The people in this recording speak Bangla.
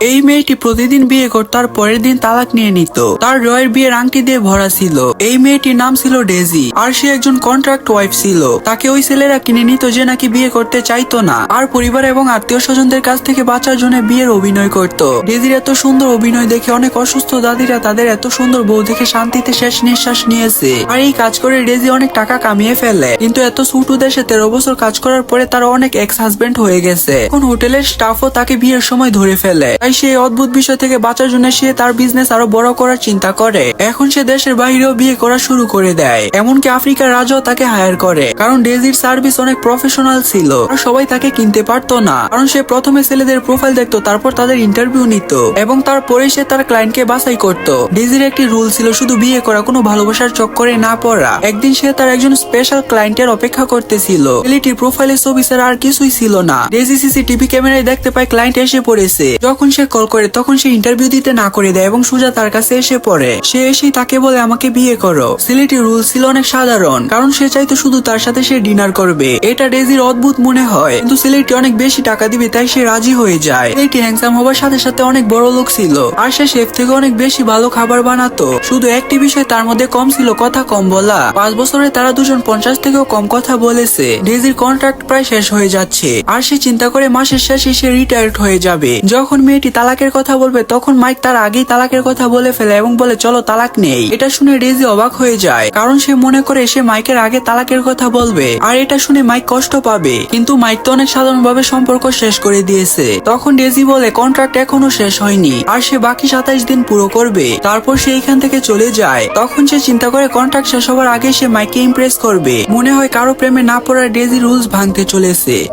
এই মেয়েটি প্রতিদিন বিয়ে করত আর পরের দিন তালাক নিয়ে নিত। তার রয়ের বিয়ের আংটি দিয়ে ভরা ছিল। এই মেয়েটির নাম ছিল ডেজি, আর সে একজন কন্ট্রাক্ট ওয়াইফ ছিল। তাকে ওই ছেলেরা কিনে নিত যে নাকি বিয়ে করতে চাইতো না। আর পরিবার এবং আত্মীয় স্বজনদের কাছ থেকে বাঁচার জন্য বিয়ের অভিনয় করত। ডেজির এত সুন্দর অভিনয় দেখে অনেক অসুস্থ দাদিরা তাদের এত সুন্দর বউ দেখে শান্তিতে শেষ নিঃশ্বাস নিয়েছে। আর এই কাজ করে ডেজি অনেক টাকা কামিয়ে ফেলে। কিন্তু এত ছোট দেশে তেরো বছর কাজ করার পরে তার অনেক এক্স হাজবেন্ড হয়ে গেছে। এখন হোটেলের স্টাফও তাকে বিয়ের সময় ধরে ফেলে। তাই সেই অদ্ভুত বিষয় থেকে বাঁচার জন্য সে তার বিজনেস আরও বড় করার চিন্তা করে। এখন সে দেশের বাইরেও বিয়ে করা শুরু করে দেয়। এমনকি আফ্রিকার রাজাও তাকে হায়ার করে। কারণ ডেজির সার্ভিস অনেক প্রফেশনাল ছিল। আর সবাই তাকে কিনতে পারতো না। কারণ সে প্রথমে ছেলেদের প্রোফাইল দেখতো, তারপর তাদের ইন্টারভিউ নিত। এবং তারপরে সে তার ক্লায়েন্টকে বাছাই করত। ডেজির একটি রুল ছিল, শুধু বিয়ে করা, কোনো ভালোবাসার চক্করে না পড়া। একদিন সে তার একজন স্পেশাল ক্লায়েন্টের অপেক্ষা করতেছিল। প্রোফাইলে ছবি ছাড়া আর কিছুই ছিল না। ডেজি সিসিটিভি ক্যামেরায় দেখতে পায় ক্লায়েন্ট এসে পড়েছে। যখন সে কল করে তখন সে ইন্টারভিউ দিতে না করে দেয় এবং সুজা তার কাছে এসে পড়ে। সে এসেই তাকে বলে, আমাকে বিয়ে করো। ছেলেটির রুল ছিল অনেক সাধারণ, কারণ সে চাইতো শুধু তার সাথে সে ডিনার করবে। এটা ডেজির অদ্ভুত মনে হয়। কিন্তু ছেলেটি অনেক বেশি টাকা দিবে, তাই সে রাজি হয়ে যায়। ছেলেটি হ্যাংসাম হবার সাথে সাথে অনেক বড় লোক ছিল। আর সে শেফ থেকে অনেক বেশি ভালো খাবার বানাতো। শুধু একটি বিষয় তার মধ্যে কম ছিল, কথা কম বলা। পাঁচ বছরে তারা দুজন পঞ্চাশ থেকেও কম কথা বলেছে। ডেজির কন্ট্রাক্ট প্রায় শেষ হয়ে যাচ্ছে। আর সে চিন্তা করে মাসের শেষে সে রিটায়ার্ড হয়ে যাবে। যখন মেয়েটি তালাকের কথা বলবে? তখন মাইক তার আগেই তালাকের কথা বলে ফেলে এবং বলে, চলো তালাক নেই। এটা শুনে ডেজি অবাক হয়ে যায়, কারণ সে মনে করে সে মাইকের আগে তালাকের কথা বলবে, আর এটা শুনে মাইক কষ্ট পাবে। কিন্তু মাইক তো অনেক সাধারণভাবে সম্পর্ক শেষ করে দিয়েছে। তখন ডেজি বলে, কন্ট্রাক্ট এখনও শেষ হয়নি। আর সে বাকি সাতাইশ দিন পুরো করবে। তারপর সে এখান থেকে চলে যায়। তখন সে চিন্তা করে, কন্ট্রাক্ট শেষ হওয়ার আগে সে মাইকে ইমপ্রেস করবে। মনে হয় কারও প্রেমে না পড়ার ডেজি রুলস ভাঙতে চলেছে।